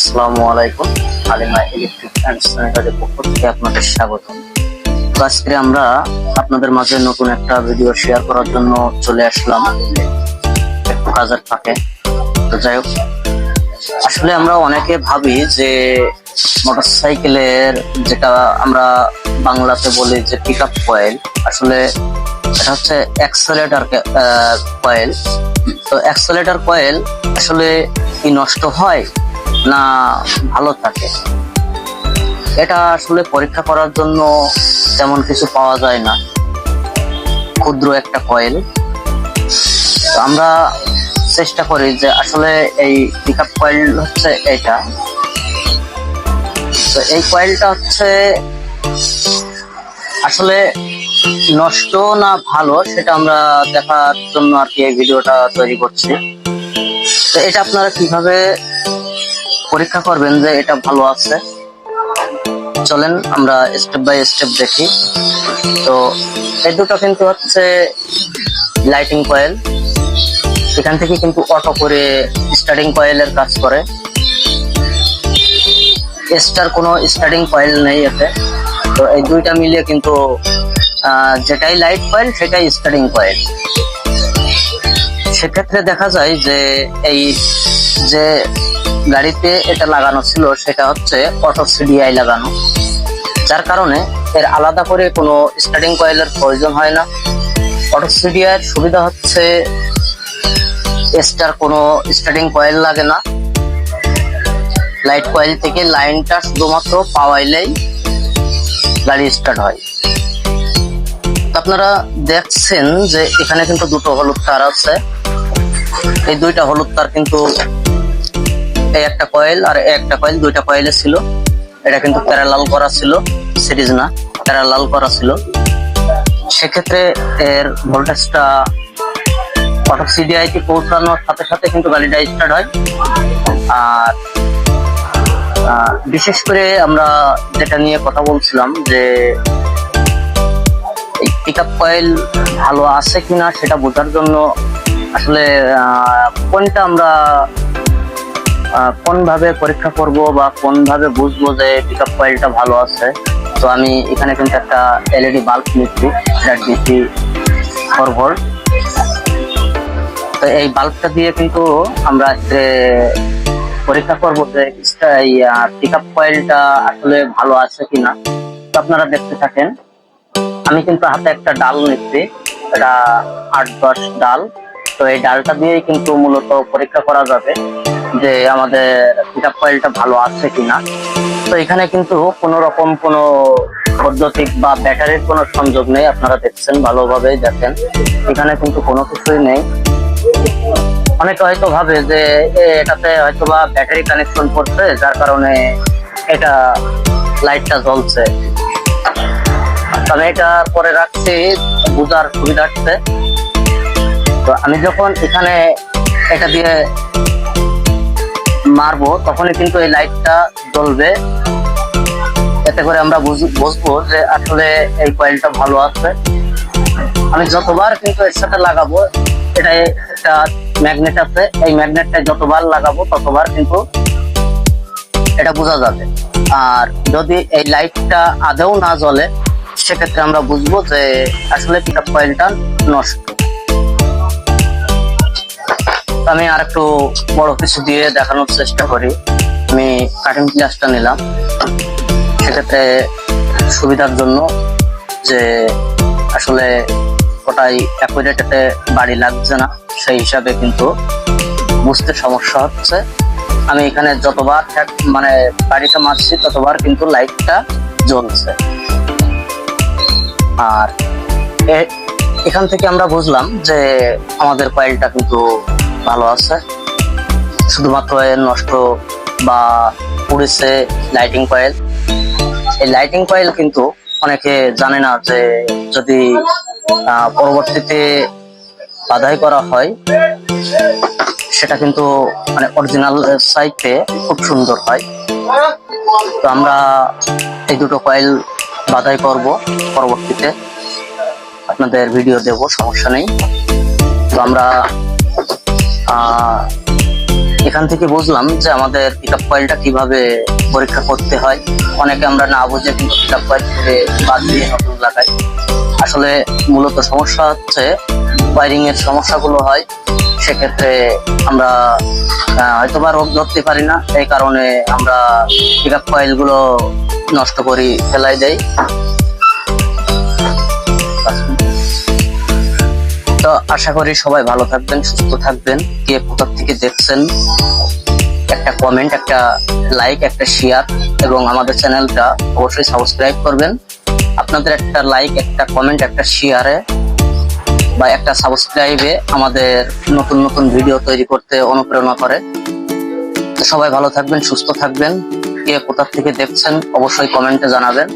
আসসালামু আলাইকুম। আলিমা electric and পক্ষ থেকে আপনাদের স্বাগত আজকে আমরা আপনাদের মাঝে নতুন একটা ভিডিও শেয়ার করার জন্য চলে আসলাম। একটু কাজের ফাঁকে। তো যাই হোক, আসলে আমরা অনেকে ভাবি যে মোটরসাইকেলের যেটা আমরা বাংলাতে বলি যে পিক আপ কয়েল আসলে এটা হচ্ছে অ্যাক্সেলেটার কয়েল তো অ্যাক্সেলেটার কয়েল আসলে কি নষ্ট হয়? না ভালো থাকে। এটা আসলে পরীক্ষা করার জন্য তেমন কিছু পাওয়া যায় না। ক্ষুদ্র একটা কয়েল আমরা চেষ্টা করি যে আসলে এই পিক আপ কয়েল হচ্ছে এটা। তো এই কয়েলটা হচ্ছে আসলে নষ্ট না ভালো সেটা আমরা দেখার জন্য আর কি এই ভিডিওটা তৈরি করছি। তো এটা আপনারা কীভাবে পরীক্ষা করবেন যে এটা ভালো আছে। চলেন, আমরা স্টেপ বাই স্টেপ দেখি। তো এই দুটো কিন্তু হচ্ছে লাইটিং কয়েল এখান থেকে কিন্তু অটো করে স্টার্টিং কয়েলের কাজ করে। এক্সট্রার কোনো স্টার্টিং কয়েল নেই এতে। তো এই দুইটা মিলিয়ে কিন্তু যেটাই লাইট কয়েল সেটাই স্টার্টিং কয়েল সেক্ষেত্রে দেখা যায় যে এই যে গাড়িতে এটা লাগানো ছিল, সেটা হচ্ছে অটো সিডিআই লাগানো। যার কারণে এর আলাদা করে কোনো স্টার্টিং কয়েলের প্রয়োজন হয় না। অটো সিডিআই এর সুবিধা হচ্ছে এক্সট্রার কোনো স্টার্টিং কয়েল লাগে না। লাইট কয়েল থেকে লাইনটা শুধুমাত্র পাওয়াইলেই গাড়ি স্টার্ট হয়। আপনারা দেখছেন যে এখানে কিন্তু দুটো হলুদ তার আছে। এই দুইটা হলুদ তার কিন্তু এই একটা কয়েল আর একটা কয়েল দুইটা কয়েলে ছিল। এটা কিন্তু প্যারালাল করা ছিল সিরিজ না প্যারালাল করা ছিল। সেক্ষেত্রে এর ভোল্টেজটা অটো সিডিআইতে পৌঁছানোর সাথে সাথে কিন্তু গাড়িটা স্টার্ট হয়। আর বিশেষ করে আমরা যেটা নিয়ে কথা বলছিলাম যে পিক আপ কয়েল ভালো আছে কিনা সেটা বোঝার জন্য আসলে কোনটা আমরা কোন ভাবে পরীক্ষা করব বা কোন ভাবে বুঝব যে পিক আপ কয়েলটা ভালো আছে? তো আমি এখানে কিন্তু একটা এলইডি বাল্ব নিচ্ছি এটা ডিসি ফোর ভোল্ট তো এই বাল্বটা দিয়ে কিন্তু আমরা পরীক্ষা করব যে পিক আপ কয়েলটা আসলে ভালো আছে কিনা, তো আপনারা দেখতে থাকেন। আমি কিন্তু হাতে একটা ডাল নিচ্ছি, এটা আট দশ ডাল। তো এই ডালটা দিয়েই কিন্তু মূলত পরীক্ষা করা যাবে। যে আমাদের পিকআপ কয়েলটা ভালো আছে কিনা। তো এখানে কিন্তু কোনো রকম কোনো বৈদ্যুতিক বা ব্যাটারির কোনো সংযোগ নেই, আপনারা দেখছেন ভালোভাবে দেখেন। এখানে কিন্তু কোনো কিছুই নেই। অনেকে হয়তো ভাবে যে এটাতে হয়তো বা ব্যাটারি কানেকশন করছে, যার কারণে এটা লাইটটা জ্বলছে। আমি এটা পরে রাখছি, বুঝার সুবিধার্থে। তো আমি যখন এখানে এটা দিয়ে মারবো, তখনই কিন্তু এই লাইটটা জ্বলবে। এতে করে আমরা বুঝ- বুঝব যে আসলে এই কয়েলটা ভালো আছে। আমি যতবার কিন্তু এর সাথে লাগাবো এটা একটা ম্যাগনেট আছে। এই ম্যাগনেটটা যতবার লাগাবো, ততবার কিন্তু এটা বোঝা যাবে। আর যদি এই লাইটটা আদেও না জ্বলে, সেক্ষেত্রে আমরা বুঝব যে আসলে পিকআপ কয়েলটা নষ্ট। আমি আর একটু বড় কিছু দিয়ে দেখানোর চেষ্টা করি। আমি কাটিং গ্লাসটা নিলাম। সেক্ষেত্রে সুবিধার জন্য যে আসলে ওটাই অ্যাকুরেটেতে বাড়ি লাগছে না, সেই হিসাবে কিন্তু বুঝতে সমস্যা হচ্ছে। আমি এখানে যতবার মানে বাড়িটা মারছি, ততবার কিন্তু লাইটটা জ্বলছে। আর এখান থেকে আমরা বুঝলাম যে আমাদের কয়েলটা কিন্তু ভালো আছে। শুধুমাত্র এর নষ্ট বা পুড়েছে লাইটিং কয়েল এই লাইটিং কয়েল কিন্তু অনেকে জানে না যে যদি পরবর্তীতে বাধাই করা হয়, সেটা কিন্তু মানে অরিজিনাল সাইটে খুব সুন্দর হয়। তো আমরা এই দুটো কয়েল বাধাই করব পরবর্তীতে। আপনাদের ভিডিও দেব, সমস্যা নেই। তো আমরা এখান থেকে বুঝলাম যে আমাদের পিকআপ কয়েলটা কীভাবে পরীক্ষা করতে হয়। অনেকে আমরা না বুঝে কিন্তু পিকআপ কয়েল থেকে বাদ দিয়ে নতুন লাগাই। আসলে মূলত সমস্যা হচ্ছে ওয়ারিং এর সমস্যাগুলো হয়। সেক্ষেত্রে আমরা আহ, হয়তোবা রোগ ধরতে পারি না। এই কারণে আমরা কয়েলগুলো নষ্ট করি ফেলাই দেই। তো আশা করি সবাই ভালো থাকবেন, সুস্থ থাকবেন। কে কোথা থেকে দেখছেন, একটা কমেন্ট একটা লাইক একটা শেয়ার এবং আমাদের চ্যানেলটা অবশ্যই সাবস্ক্রাইব করবেন। আপনাদের একটা লাইক একটা কমেন্ট একটা শেয়ারে বা একটা সাবস্ক্রাইবে আমাদের নতুন নতুন ভিডিও তৈরি করতে অনুপ্রেরণা করে। সবাই ভালো থাকবেন, সুস্থ থাকবেন। কে কোথা থেকে দেখছেন, অবশ্যই কমেন্টে জানাবেন।